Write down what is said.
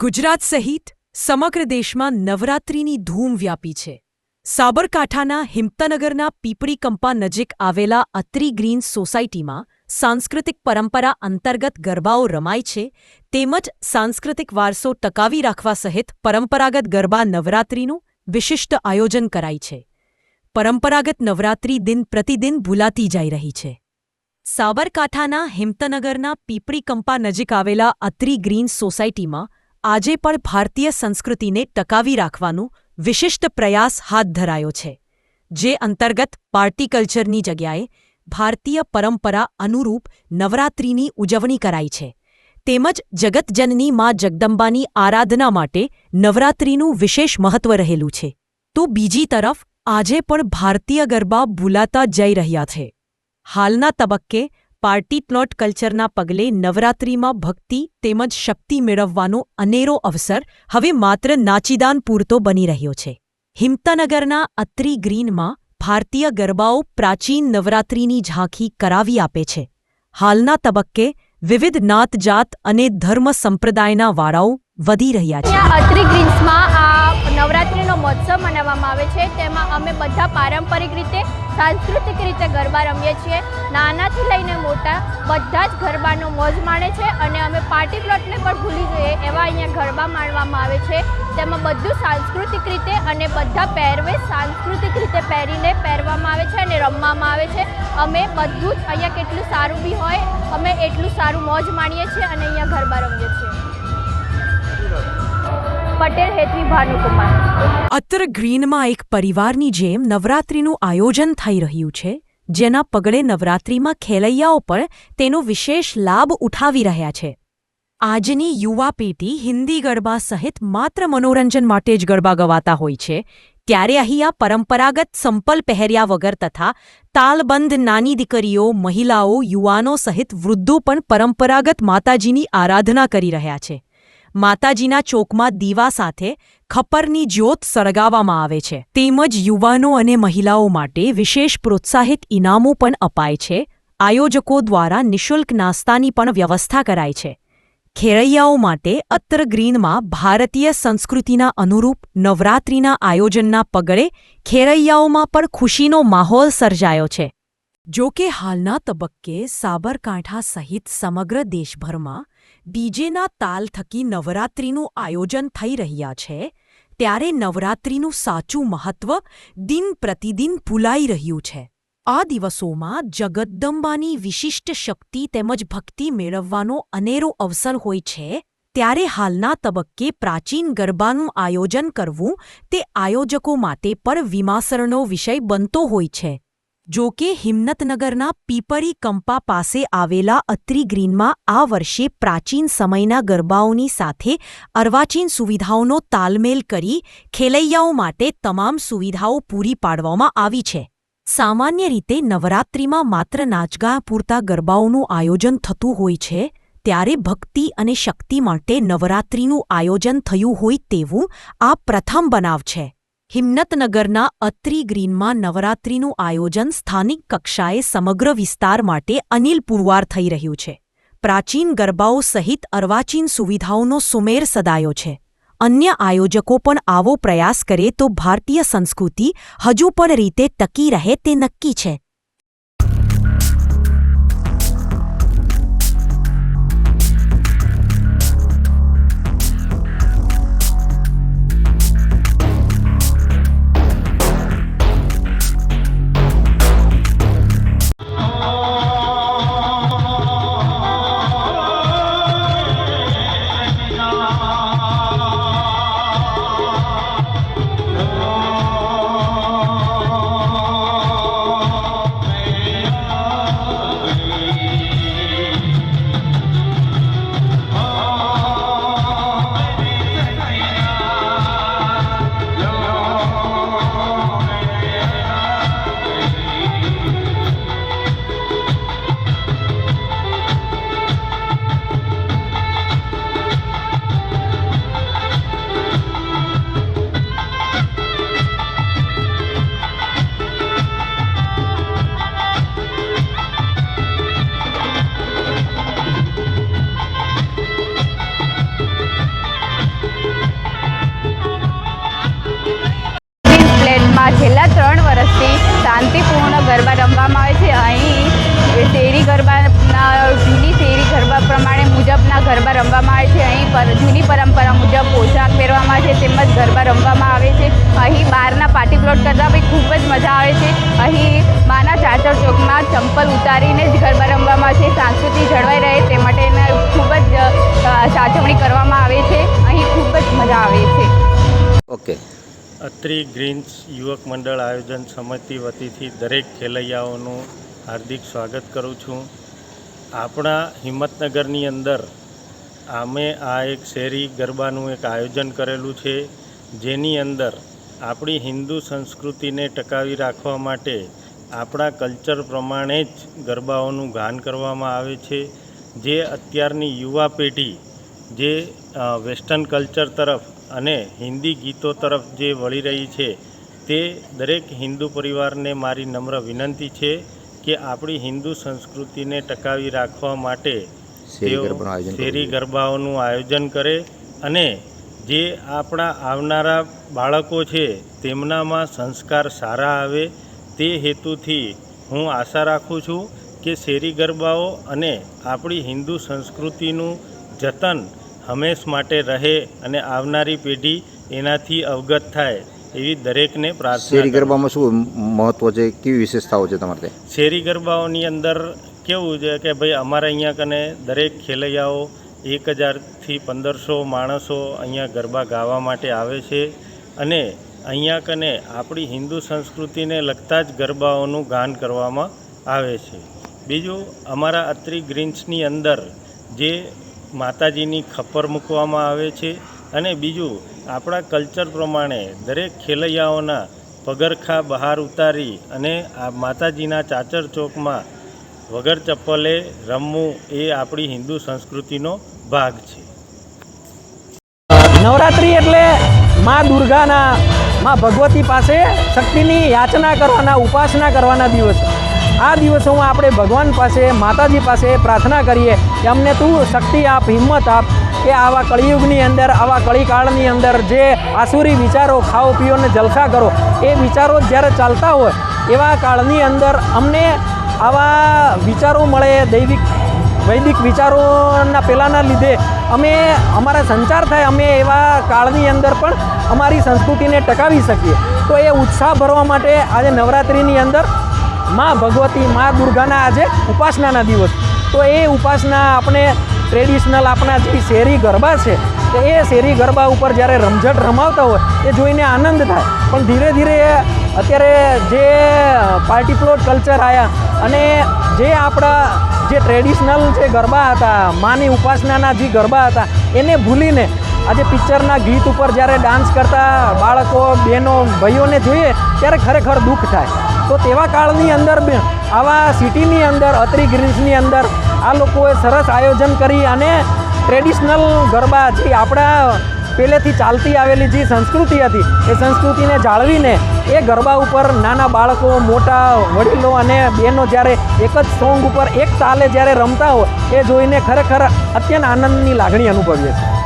ગુજરાત સહિત સમગ્ર દેશમાં નવરાત્રિની ધૂમ વ્યાપી છે. સાબરકાંઠાના હિંમતનગરના પીપળી કંપા નજીક આવેલા અત્રી ગ્રીન સોસાયટીમાં સાંસ્કૃતિક પરંપરા અંતર્ગત ગરબાઓ રમાય છે, તેમજ સાંસ્કૃતિક વારસો ટકાવી રાખવા સહિત પરંપરાગત ગરબા નવરાત્રિનું વિશિષ્ટ આયોજન કરાય છે. પરંપરાગત નવરાત્રિ દિન પ્રતિદિન ભૂલાતી જઈ રહી છે. સાબરકાંઠાના હિંમતનગરના પીપળી કંપા નજીક આવેલા અત્રી ગ્રીન સોસાયટીમાં આજે પણ ભારતીય સંસ્કૃતિને ટકાવી રાખવાનું વિશિષ્ટ પ્રયાસ હાથ ધરાયો છે, જે અંતર્ગત પાર્ટી કલ્ચરની જગ્યાએ ભારતીય પરંપરા અનુરૂપ નવરાત્રિની ઉજવણી કરાઈ છે. તેમજ જગતજનની મા જગદંબાની આરાધના માટે નવરાત્રિનું વિશેષ મહત્વ રહેલું છે. તો બીજી તરફ, આજે પણ ભારતીય ગરબા ભૂલાતા જઈ રહ્યા છે. હાલના તબક્કે પાર્ટી પ્લોટ કલ્ચરના પગલે નવરાત્રિમાં ભક્તિ તેમજ શક્તિ મેળવવાનો અનેરો અવસર હવે માત્ર નાચીદાન પૂરતો બની રહ્યો છે. હિમતનગરના અત્રી ગ્રીનમાં ભારતીય ગરબાઓ પ્રાચીન નવરાત્રિની ઝાંખી કરાવી આપે છે. હાલના તબક્કે વિવિધ નાતજાત અને ધર્મ સંપ્રદાયના વાળાઓ વધી રહ્યા છે. અત્રી ગ્રીન્સમાં નવરાત્રિનો મહોત્સવ મનાવવામાં આવે છે. તેમાં અમે બધા પારંપરિક રીતે, સાંસ્કૃતિક રીતે ગરબા રમીએ છીએ. નાનાથી લઈને મોટા બધા જ ગરબાનો મોજ માણે છે અને અમે પાર્ટી પ્લોટને પણ ભૂલી જઈએ એવા અહીંયા ગરબા માણવામાં આવે છે. તેમાં બધું સાંસ્કૃતિક રીતે અને બધા પહેરવેશ સાંસ્કૃતિક રીતે પહેરીને પહેરવામાં આવે છે અને રમવામાં આવે છે. અમે બધું જ અહીંયા કેટલું સારું બી હોય, અમે એટલું સારું મોજ માણીએ છીએ અને અહીંયા ગરબા રમીએ છીએ. પટેલ હેતવી ભાનુકુમાર. અત્ર ગ્રીનમાં એક પરિવારની જેમ નવરાત્રિનું આયોજન થઈ રહ્યું છે, જેના પગલે નવરાત્રિમાં ખેલૈયાઓ પણ તેનો વિશેષ લાભ ઉઠાવી રહ્યા છે. આજની યુવા પેઢી હિન્દી ગરબા સહિત માત્ર મનોરંજન માટે જ ગરબા ગવાતા હોય છે, ત્યારે અહીંયા પરંપરાગત સંપલ પહેર્યા વગર તથા તાલબંધ નાની દીકરીઓ, મહિલાઓ, યુવાનો સહિત વૃદ્ધો પણ પરંપરાગત માતાજીની આરાધના કરી રહ્યા છે. માતાજીના ચોકમાં દીવા સાથે ખપ્પરની જ્યોત સળગાવવામાં આવે છે. તેમજ યુવાનો અને મહિલાઓ માટે વિશેષ પ્રોત્સાહિત ઇનામો પણ અપાય છે. આયોજકો દ્વારા નિઃશુલ્ક નાસ્તાની પણ વ્યવસ્થા કરાય છે. ખેરૈયાઓ માટે અત્ર ગ્રીનમાં ભારતીય સંસ્કૃતિના અનુરૂપ નવરાત્રિના આયોજનના પગલે ખેરૈયાઓમાં પણ ખુશીનો માહોલ સર્જાયો છે. જો કે હાલના તબક્કે સાબરકાંઠા સહિત સમગ્ર દેશભરમાં ડીજેના તાલ થકી નવરાત્રિનું આયોજન થઈ રહ્યા છે, ત્યારે નવરાત્રિનું સાચું મહત્વ દિન પ્રતિદિન ભૂલાઈ રહ્યું છે. આ દિવસોમાં જગદંબાની વિશિષ્ટ શક્તિ તેમજ ભક્તિ મેળવવાનો અનેરો અવસર હોય છે, ત્યારે હાલના તબક્કે પ્રાચીન ગરબાનું આયોજન કરવું તે આયોજકો માટે પણ વિમાસરનો વિષય બનતો હોય છે. જો કે હિંમતનગરના પીપળી કંપા પાસે આવેલા અત્રી ગ્રીનમાં આ વર્ષે પ્રાચીન સમયના ગરબાઓની સાથે અર્વાચીન સુવિધાઓનો તાલમેલ કરી ખેલૈયાઓ માટે તમામ સુવિધાઓ પૂરી પાડવામાં આવી છે. સામાન્ય રીતે નવરાત્રિમાં માત્ર નાચગા પૂરતા ગરબાઓનું આયોજન થતું હોય છે, ત્યારે ભક્તિ અને શક્તિ માટે નવરાત્રિનું આયોજન થયું હોય તેવું આ પ્રથમ બનાવ છે. હિંમતનગરના અત્રી ગ્રીનમાં નવરાત્રિનું આયોજન સ્થાનિક કક્ષાએ સમગ્ર વિસ્તાર માટે અનિલ પુરવાર થઈ રહ્યું છે. પ્રાચીન ગરબાઓ સહિત અર્વાચીન સુવિધાઓનો સુમેર સદાયો છે. અન્ય આયોજકો પણ આવો પ્રયાસ કરે તો ભારતીય સંસ્કૃતિ હજુ પણ રીતે ટકી રહે તે નક્કી છે. ગરબા રમવામાં આવે છે. અહીં પર જૂની પરંપરા મુજબ પોશાક પહેરવામાં આવે છે તેમજ ગરબા રમવામાં આવે છે. અહીં બહારના પાર્ટી પ્લોટ કરતાં બી ખૂબ જ મજા આવે છે. અહીં માના ચાચર ચોકમાં ચંપલ ઉતારીને જ ગરબા રમવામાં છે. સાંસ્કૃતિ જળવાઈ રહે તે માટેને ખૂબ જ સાચવણી કરવામાં આવે છે. અહીં ખૂબ જ મજા આવે છે. ઓકે. અત્રી ગ્રીન્સ યુવક મંડળ આયોજન સમિતિ વતીથી દરેક ખેલૈયાઓનું હાર્દિક સ્વાગત કરું છું. આપણા હિંમતનગરની અંદર અમે આ એક શેરી ગરબાનું એક આયોજન કરેલું છે, જેની અંદર આપણી હિન્દુ સંસ્કૃતિને ટકાવી રાખવા માટે આપણા કલ્ચર પ્રમાણે જ ગરબાઓનું ગાન કરવામાં આવે છે, જે અત્યારની યુવા પેઢી, જે વેસ્ટર્ન કલ્ચર તરફ અને હિન્દી ગીતો તરફ જે વળી રહી છે, તે દરેક હિન્દુ પરિવારને મારી નમ્ર વિનંતી છે કે આપણી હિન્દુ સંસ્કૃતિને ટકાવી રાખવા માટે શેરી ગરબાઓનું આયોજન કરે અને જે આપણા આવનારા બાળકો છે તેમનામાં સંસ્કાર સારા આવે તે હેતુથી હું આશા રાખું છું કે શેરી ગરબાઓ અને આપણી હિન્દુ સંસ્કૃતિનું જતન હંમેશ માટે રહે અને આવનારી પેઢી એનાથી અવગત થાય એવી દરેકને પ્રાર્થના શેરી ગરબામાં શું મહત્વ છે? કેવી વિશેષતાઓ છે તમારે શેરી ગરબાઓની અંદર કેવું છે કે ભાઈ અમારે અહીંયા કને દરેક ખેલૈયાઓ એક હજારથી પંદરસો માણસો અહીંયા ગરબા ગાવા માટે આવે છે અને અહીંયા કને આપણી હિન્દુ સંસ્કૃતિને લગતા જ ગરબાઓનું ગાન કરવામાં આવે છે. બીજું, અમારા અત્રી ગ્રીન્સની અંદર જે માતાજીની ખપ્પર મૂકવામાં આવે છે અને બીજું, આપણા કલ્ચર પ્રમાણે દરેક ખેલૈયાઓના પગરખા બહાર ઉતારી અને આ માતાજીના ચાચર ચોકમાં વગર ચપ્પલે રમવું એ આપણી હિન્દુ સંસ્કૃતિનો ભાગ છે. નવરાત્રિ એટલે મા દુર્ગાના, મા ભગવતી પાસે શક્તિની યાચના કરવાના, ઉપાસના કરવાના દિવસ. આ દિવસોમાં આપણે ભગવાન પાસે, માતાજી પાસે પ્રાર્થના કરીએ કે અમને તું શક્તિ આપ, હિંમત આપ કે આવા કળિયુગની અંદર, આવા કળીકાળની અંદર જે આસુરી વિચારો, ખાઓ, પીઓ ને જલસા કરો, એ વિચારો જ્યારે ચાલતા હોય એવા કાળની અંદર અમને આવા વિચારો મળે, દૈવિક, વૈદિક વિચારોના પહેલાંના લીધે અમે અમારા સંચાર થાય, અમે એવા કાળની અંદર પણ અમારી સંસ્કૃતિને ટકાવી શકીએ. તો એ ઉત્સાહ ભરવા માટે આજે નવરાત્રિની અંદર મા ભગવતી, મા દુર્ગાના આજે ઉપાસનાના દિવસ. તો એ ઉપાસના આપણે ટ્રેડિશનલ આપણા જે શેરી ગરબા છે તો એ શેરી ગરબા ઉપર જ્યારે રમઝટ રમાવતા હોય, એ જોઈને આનંદ થાય. પણ ધીરે ધીરે અત્યારે જે પાર્ટી પ્લોટ કલ્ચર આવ્યા અને જે આપણા જે ટ્રેડિશનલ જે ગરબા હતા, માની ઉપાસનાના જે ગરબા હતા, એને ભૂલીને આજે પિક્ચરના ગીત ઉપર જ્યારે ડાન્સ કરતા બાળકો, બહેનો, ભાઈઓને જોઈએ, ત્યારે ખરેખર દુઃખ થાય. તો તેવા કાળની અંદર આવા સિટીની અંદર, અત્રી ગ્રીન્સની અંદર આ લોકોએ સરસ આયોજન કરી અને ટ્રેડિશનલ ગરબા જે આપણા પહેલેથી ચાલતી આવેલી જે સંસ્કૃતિ હતી, એ સંસ્કૃતિને જાળવીને એ ગરબા ઉપર નાના બાળકો, મોટા વડીલો અને બહેનો જ્યારે એક જ સોંગ ઉપર એક તાલે જ્યારે રમતા હોય, એ જોઈને ખરેખર અત્યંત આનંદની લાગણી અનુભવીએ છીએ.